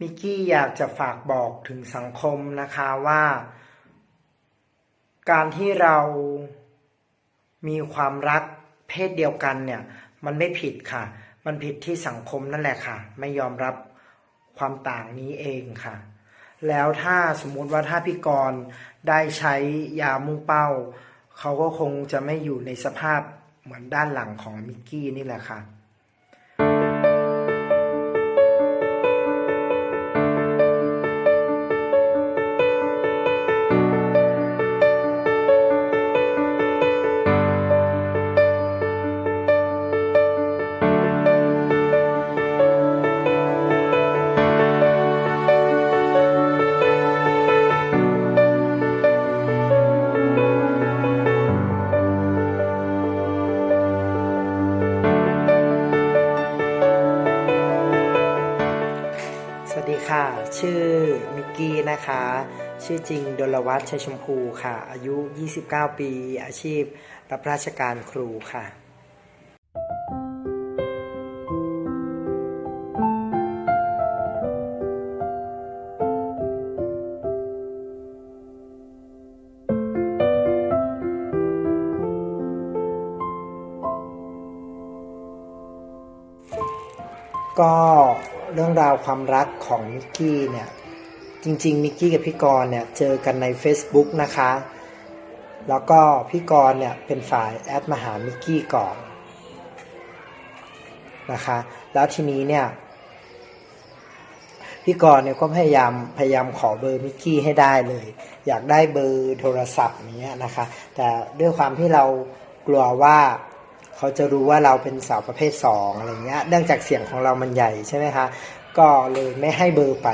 มิกกี้อยากจะฝากบอกถึงสังคมนะคะว่า การที่เรามีความรักเพศเดียวกันเนี่ย มันไม่ผิดค่ะ มันผิดที่สังคมนั่นแหละค่ะ ไม่ยอมรับความต่างนี้เองค่ะ แล้วถ้าสมมุติว่าถ้าพี่กรณ์ได้ใช้ยามุ่งเป้า เขาก็คงจะไม่อยู่ในสภาพเหมือนด้านหลังของมิกกี้นี่แหละค่ะ ชื่อมิกกี้นะคะ ชื่อจริงดลวัฒชัยชมพูค่ะ อายุ 29 ปี อาชีพรับราชการครูค่ะก็ เรื่องราวความรักของมิกกี้เนี่ยจริงๆมิกกี้กับพี่กรณ์เนี่ยเจอกันใน Facebook นะคะ แล้วก็พี่กรณ์เนี่ยเป็นฝ่ายแอดมาหามิกกี้ก่อนนะคะแล้วทีนี้เนี่ยพี่กรณ์เนี่ยก็พยายามพยายามขอเบอร์มิกกี้ให้ได้เลย อยากได้เบอร์โทรศัพท์เนี้ยนะคะ แต่ด้วยความที่เรากลัวว่า เขาจะรู้ว่าเราเป็นสาวประเภทสองอะไรเงี้ยเนื่องจากเสียงของเรามันใหญ่ใช่ไหมคะก็เลยไม่ให้เบอร์ไป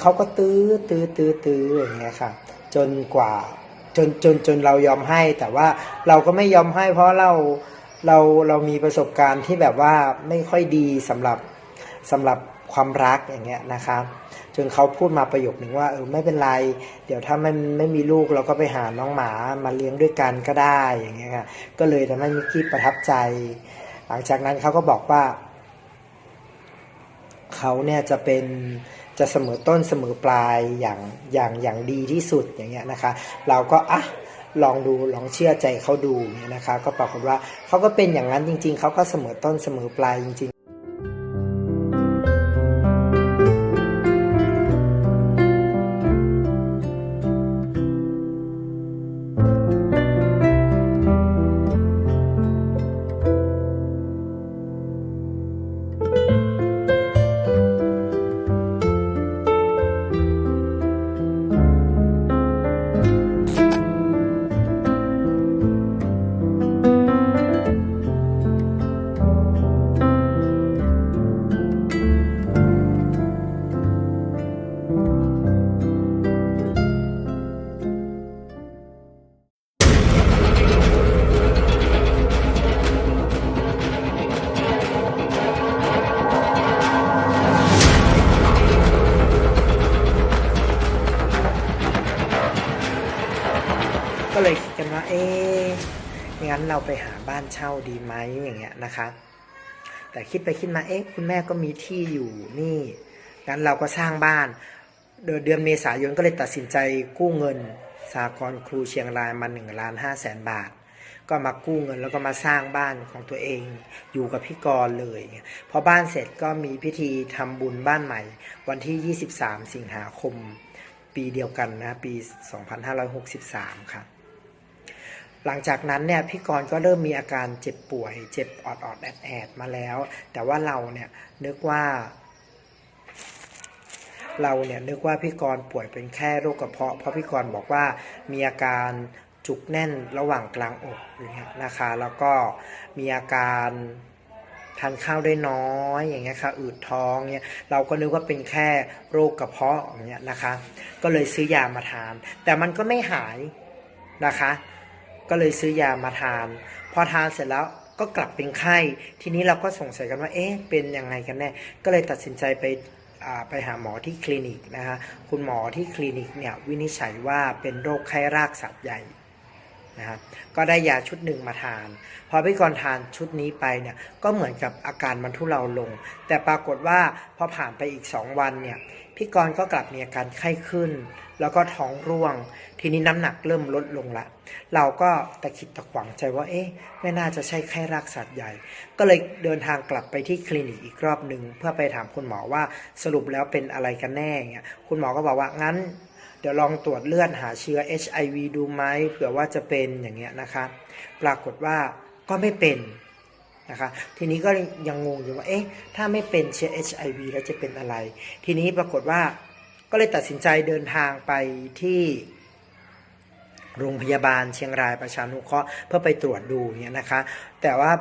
เขาก็ตื้อตื้อตื้อตื้ออย่างเงี้ยค่ะ จนกว่าจนจนจนเรายอมให้ แต่ว่าเราก็ไม่ยอมให้ เพราะเราเราเรามีประสบการณ์ที่แบบว่าไม่ค่อยดีสำหรับสำหรับความรักอย่างเงี้ยนะคะ นเขาพูดมาประโยคหนึ่งว่าเออไม่เป็นไร เดี๋ยวถ้ามันไม่มีลูกเราก็ไปหาน้องหมามาเลี้ยงด้วยกันก็ได้อย่างเงี้ยค่ะก็เลยทำให้มิกกี้ประทับใจ หลังจากนั้นเขาก็บอกว่า เขาเนี่ยจะเป็นจะเสมอต้นเสมอปลายอย่างอย่างอย่างดีที่สุดอย่างเงี้ยนะคะ เราก็อะลองดูลองเชื่อใจเขาดูเนี่ยนะคะ ก็ปรากฏว่าเขาก็เป็นอย่างนั้นจริง ๆเขาก็เสมอต้นเสมอปลายจริง เช่าดีไหมอย่างเงี้ยนะคะ แต่คิดไปคิดมาเอ๊ะคุณแม่ก็มีที่อยู่นี่งั้นเราก็สร้างบ้าน เดือนเดือนเมษายนก็เลยตัดสินใจกู้เงินสากลครูเชียงรายมาหนึ่งล้านห้าแสนบาท ก็มากู้เงินแล้วก็มาสร้างบ้านของตัวเองอยู่กับพี่กรณ์เลยพอบ้านเสร็จก็มีพิธีทำบุญบ้านใหม่ วันที่ 23 สิงหาคม ปีเดียวกันนะ ปี 2563 ค่ะ หลังจากนั้นเนี่ยพี่กรณ์ก็เริ่มมีอาการเจ็บป่วย เจ็บออดออดแอดแอดมาแล้ว แต่ว่าเราเนี่ยนึกว่า เราเนี่ยนึกว่าพี่กรณ์ป่วยเป็นแค่โรคกระเพาะ เพราะพี่กรณ์บอกว่ามีอาการจุกแน่นระหว่างกลางอกอย่างเงี้ยนะคะ แล้วก็มีอาการทานข้าวได้น้อยอย่างเงี้ยค่ะอืดท้องเนี่ยเราก็นึกว่าเป็นแค่โรคกระเพาะอย่างเงี้ยนะคะ ก็เลยซื้อยามาทาน แต่มันก็ไม่หายนะคะ ก็เลยซื้อยามาทาน พอทานเสร็จแล้วก็กลับเป็นไข้ ทีนี้เราก็สงสัยกันว่า เอ๊ะ เป็นยังไงกันแน่ ก็เลยตัดสินใจไปไปหาหมอที่คลินิกนะคะคุณหมอที่คลินิกเนี่ยวินิจฉัยว่าเป็นโรคไข้รากสัตว์ใหญ่นะฮะก็ได้ยาชุดหนึ่งมาทาน พอพี่กรณ์ทานชุดนี้ไปเนี่ยก็เหมือนกับอาการมันทุเลาลง แต่ปรากฏว่าพอผ่านไปอีก 2 วันเนี่ย พี่กรณ์ก็กลับมีอาการไข้ขึ้น แล้วก็ท้องร่วง ทีนี้น้ำหนักเริ่มลดลงละ เราก็ตะขิดตะขวางใจว่า เอ๊ะ ไม่น่าจะใช่ไข้รักสัตว์ใหญ่ ก็เลยเดินทางกลับไปที่คลินิกอีกรอบหนึ่งเพื่อไปถามคุณหมอว่าสรุปแล้วเป็นอะไรกันแน่เงี้ยคุณหมอก็บอกว่างั้น เดี๋ยวลองตรวจเลือดหาเชื้อ HIV ดูไหมเผื่อว่าจะเป็นอย่างเงี้ยนะคะ ปรากฏว่าก็ไม่เป็น นะคะ ทีนี้ก็ยังงงอยู่ว่า เอ๊ะ ถ้าไม่เป็นเชื้อ HIV แล้วจะเป็นอะไร ทีนี้ปรากฏว่าก็เลยตัดสินใจเดินทางไปที่โรงพยาบาลเชียงรายประชานุเคราะห์เพื่อไปตรวจดูเนี่ยนะคะ แต่ว่า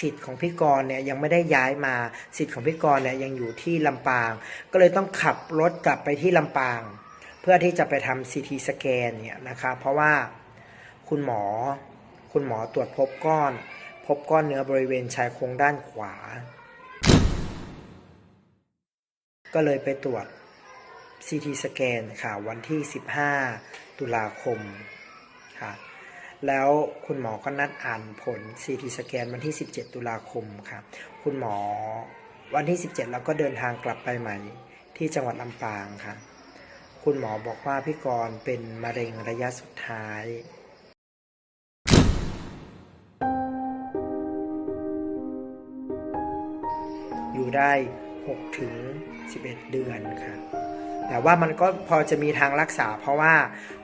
สิทธิ์ของพี่กรณ์เนี่ยยังไม่ได้ย้ายมาสิทธิ์ของพี่กรณ์เนี่ยยังอยู่ที่ลำปาง ก็เลยต้องขับรถกลับไปที่ลำปาง เพื่อที่จะไปทำซีทีสแกนเนี่ยนะคะ เพราะว่าคุณหมอคุณหมอตรวจพบก้อน พบก้อนเนื้อบริเวณชายโครงด้านขวา ก็เลยไปตรวจ CT สแกนค่ะวันที่ 15 ตุลาคมค่ะแล้วคุณหมอก็นัดอ่านผล CT สแกนวันที่ 17 ตุลาคมค่ะคุณหมอวันที่ 17 แล้วก็เดินทางกลับไปใหม่ที่จังหวัดลำปางค่ะ คุณหมอบอกว่าพี่กรณ์เป็นมะเร็งระยะสุดท้าย ได้ 6 ถึง 11 เดือนค่ะ แต่ว่ามันก็พอจะมีทางรักษา เพราะว่า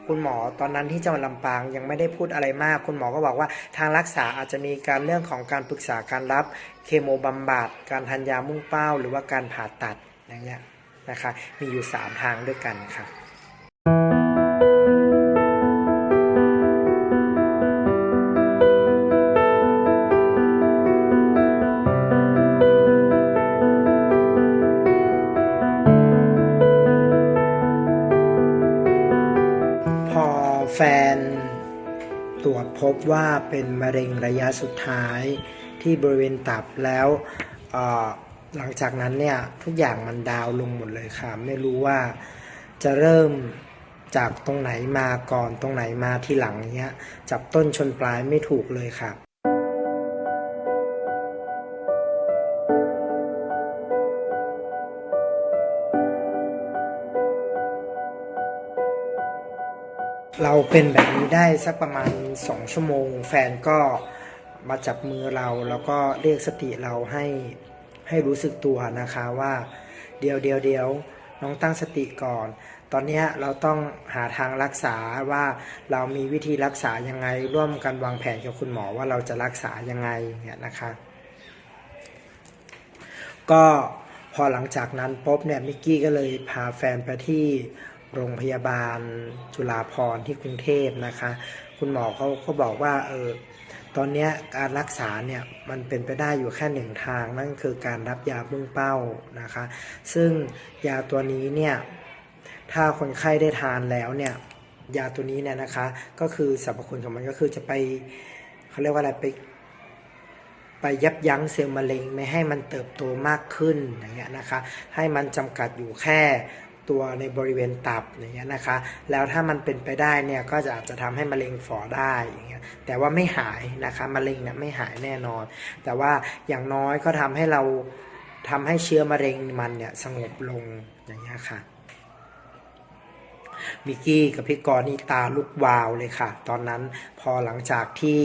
คุณหมอตอนนั้นที่จังหวัดลำปางยังไม่ได้พูดอะไรมาก คุณหมอก็บอกว่าทางรักษาอาจจะมีการเรื่องของการปรึกษาการรับเคมบำบัดการทานยามุ่งเป้า หรือว่าการผ่าตัดอย่างเงี้ยนะคะ มีอยู่ 3 ทางด้วยกันค่ะ แฟน ตรวจพบว่าเป็นมะเร็งระยะสุดท้ายที่บริเวณตับแล้วหลังจากนั้นเนี่ยทุกอย่างมันดาวลงหมดเลยค่ะ ไม่รู้ว่าจะเริ่มจากตรงไหนมาก่อนตรงไหนมาที่หลังเนี้ยจับต้นชนปลายไม่ถูกเลยค่ะ เราเป็นแบบนี้ได้สักประมาณสองชั่วโมง แฟนก็มาจับมือเราแล้วก็เรียกสติเราให้ให้รู้สึกตัวนะคะว่า เดี๋ยวเดี๋ยวเดี๋ยวน้องตั้งสติก่อน ตอนนี้เราต้องหาทางรักษาว่าเรามีวิธีรักษายังไง ร่วมกันวางแผนกับคุณหมอว่าเราจะรักษายังไงเนี่ยนะคะ ก็พอหลังจากนั้นปุ๊บเนี่ยมิกกี้ก็เลยพาแฟนไปที่ โรงพยาบาลจุฬาภรณ์ที่กรุงเทพนะคะ คุณหมอเขาก็บอกว่าเออตอนนี้การรักษาเนี่ยมันเป็นไปได้อยู่แค่หนึ่งทาง นั่นคือการรับยามุ่งเป้านะคะ ซึ่งยาตัวนี้เนี่ยถ้าคนไข้ได้ทานแล้วเนี่ยยาตัวนี้เนี่ยนะคะ ก็คือสรรพคุณของมันก็คือจะไปเขาเรียกว่าอะไรไปไปยับยั้งเซลล์มะเร็งไม่ให้มันเติบโตมากขึ้นอย่างเงี้ยนะคะ ให้มันจำกัดอยู่แค่ ตัวในบริเวณตับอย่างเงี้ยนะคะ แล้วถ้ามันเป็นไปได้เนี่ยก็จะอาจจะทำให้มะเร็งฝ่อได้อย่างเงี้ยแต่ว่าไม่หายนะคะมะเร็งเนี่ยไม่หายแน่นอน แต่ว่าอย่างน้อยก็ทำให้เราทำให้เชื้อมะเร็งมันเนี่ยสงบลงอย่างเงี้ยค่ะ มิกกี้กับพี่กรณ์นี่ตาลุกวาวเลยค่ะ ตอนนั้นพอหลังจากที่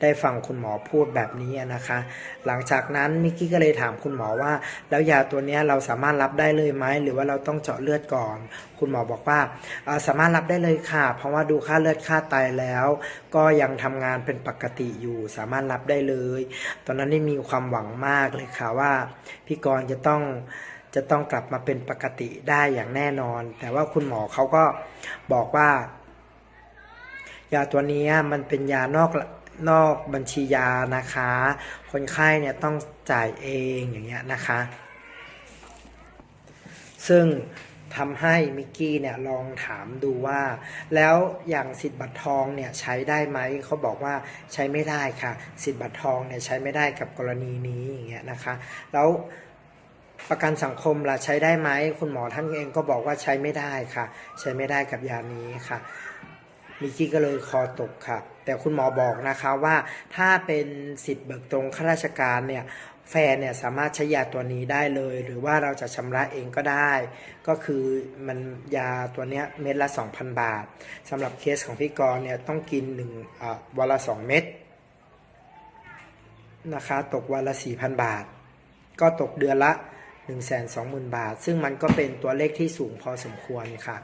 ได้ฟังคุณหมอพูดแบบนี้นะคะ หลังจากนั้นมิกกี้ก็เลยถามคุณหมอว่า แล้วยาตัวนี้เราสามารถรับได้เลยไหมหรือว่าเราต้องเจาะเลือดก่อน คุณหมอบอกว่าสามารถรับได้เลยค่ะ เพราะว่าดูค่าเลือดค่าไตแล้ว ก็ยังทำงานเป็นปกติอยู่ สามารถรับได้เลย ตอนนั้นนี่มีความหวังมากเลยค่ะว่าพี่กรณ์จะต้อง จะต้องกลับมาเป็นปกติได้อย่างแน่นอน แต่ว่าคุณหมอเขาก็บอกว่า ยาตัวนี้มันเป็นยานอกนอกบัญชียานะคะ คนไข้เนี่ยต้องจ่ายเองอย่างเงี้ยนะคะ ซึ่งทำให้มิกกี้เนี่ยลองถามดูว่า แล้วอย่างสิทธิ์บัตรทองเนี่ยใช้ได้ไหมเขาบอกว่าใช้ไม่ได้ค่ะ สิทธิ์บัตรทองเนี่ยใช้ไม่ได้กับกรณีนี้อย่างเงี้ยนะคะ แล้ว ประกันสังคมล่ะใช้ได้ไหมคุณหมอท่านเองก็บอกว่าใช้ไม่ได้ค่ะ ใช้ไม่ได้กับยานี้ค่ะมิกกี้ก็เลยคอตกค่ะ แต่คุณหมอบอกนะคะว่าถ้าเป็นสิทธิ์เบิกตรงข้าราชการเนี่ยแฟนเนี่ยสามารถใช้ยาตัวนี้ได้เลย หรือว่าเราจะชำระเองก็ได้ ก็คือมันยาตัวเนี้ยเม็ดละ 2,000 บาทสำหรับเคสของพี่กรณ์เนี่ยต้องกิน1อ่าวันละ 2 เม็ดนะคะ ตกวันละ 4,000 บาท ก็ตกเดือนละ 120,000 บาท ซึ่งมันก็เป็นตัวเลขที่สูงพอสมควรค่ะ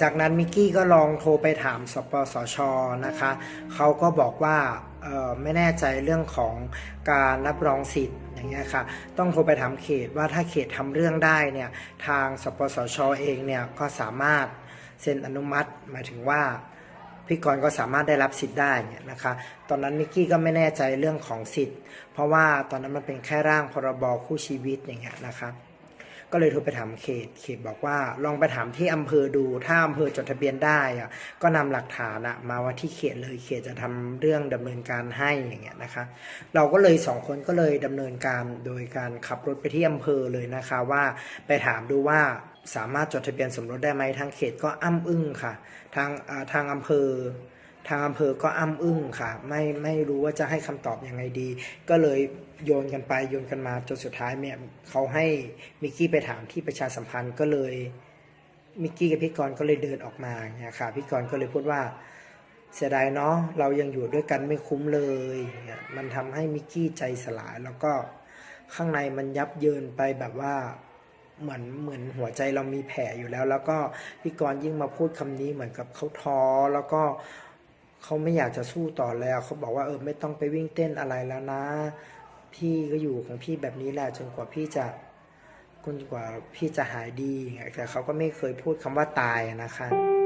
จากนั้นมิกกี้ก็ลองโทรไปถามสปสชนะคะเขาก็บอกว่าไม่แน่ใจเรื่องของการรับรองสิทธิ์อย่างเงี้ยค่ะต้องโทรไปถามเขตว่าถ้าเขตทำเรื่องได้เนี่ยทางสปสชเองเนี่ยก็สามารถเซ็นอนุมัติ หมายถึงว่าพี่กรณ์ก็สามารถได้รับสิทธิ์ได้เนี่ยนะคะตอนนั้นมิกกี้ก็ไม่แน่ใจเรื่องของสิทธิ์ เพราะว่าตอนนั้นมันเป็นแค่ร่างพรบคู่ชีวิตอย่างเงี้ยนะคะ ก็เลยโทรไปถามเขต เขตบอกว่าลองไปถามที่อำเภอดู ถ้าอำเภอจดทะเบียนได้อะก็นำหลักฐานอะมาว่าที่เขตเลย เขตจะทำเรื่องดำเนินการให้อย่างเงี้ยนะคะ เราก็เลยสองคนก็เลยดำเนินการโดยการขับรถไปที่อำเภอเลยนะคะว่าไปถามดูว่าสามารถจดทะเบียนสมรสได้ไหมทางเขตก็อ้ำอึ้งค่ะ ทางทางอำเภอ ทางอำเภอก็อ้ำอึ้งค่ะ ไม่ไม่รู้ว่าจะให้คำตอบยังไงดี ก็เลยโยนกันไปโยนกันมาจนสุดท้ายเนี่ยเขาให้มิกกี้ไปถามที่ประชาสัมพันธ์ก็เลยมิกกี้กับพี่กรณ์ก็เลยเดินออกมาเนี่ยค่ะพี่กรณ์ก็เลยพูดว่าเสียดายเนาะเรายังอยู่ด้วยกันไม่คุ้มเลยเนี่ยมันทำให้มิกกี้ใจสลายแล้วก็ข้างในมันยับเยินไปแบบว่าเหมือนเหมือนหัวใจเรามีแผลอยู่แล้ว แล้วก็พี่กรณ์ยิ่งมาพูดคำนี้เหมือนกับเขาท้อแล้วก็ เขาไม่อยากจะสู้ต่อแล้วเขาบอกว่าเออไม่ต้องไปวิ่งเต้นอะไรแล้วนะ พี่ก็อยู่ของพี่แบบนี้แหละจนกว่าพี่จะจนกว่าพี่จะหายดีแต่เขาก็ไม่เคยพูดคำว่าตายนะคะ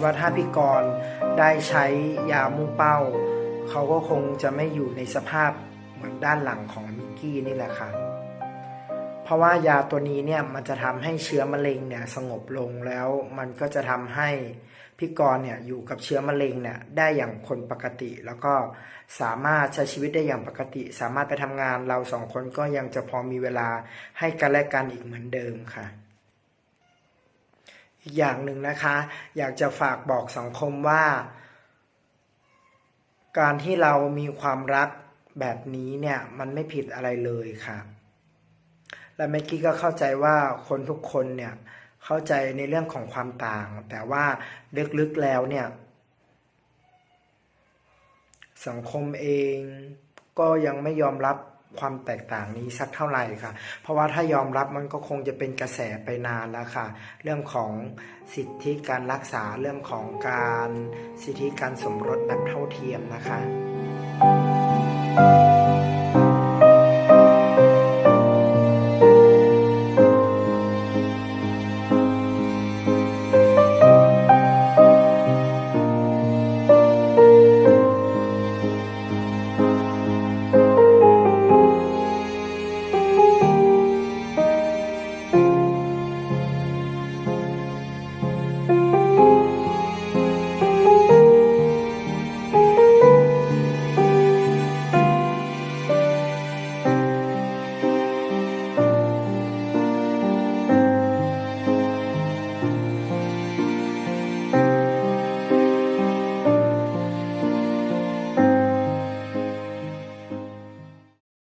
ติว่าถ้าพี่กรณ์ได้ใช้ยามุ่งเป้า เขาก็คงจะไม่อยู่ในสภาพเหมือนด้านหลังของมิกกี้นี่แหละค่ะเพราะว่ายาตัวนี้เนี่ยมันจะทำให้เชื้อมะเร็งเนี่ยสงบลงแล้วมันก็จะทำให้พี่กรณ์เนี่ยอยู่กับเชื้อมะเร็งเนี่ยได้อย่างคนปกติ แล้วก็สามารถใช้ชีวิตได้อย่างปกติ สามารถไปทำงานเราสองคนก็ยังจะพอมีเวลาให้กันและกันอีกเหมือนเดิมค่ะ อีกอย่างหนึ่งนะคะ อยากจะฝากบอกสังคมว่า การที่เรามีความรักแบบนี้เนี่ย มันไม่ผิดอะไรเลยค่ะ และเมื่อกี้ก็เข้าใจว่าคนทุกคนเนี่ยเข้าใจในเรื่องของความต่าง แต่ว่าลึกๆแล้วเนี่ย สังคมเองก็ยังไม่ยอมรับ ความแตกต่างนี้สักเท่าไหร่ค่ะ เพราะว่าถ้ายอมรับมันก็คงจะเป็นกระแสไปนานแล้วค่ะ เรื่องของสิทธิการรักษาเรื่องของการสิทธิการสมรสแบบเท่าเทียมนะคะ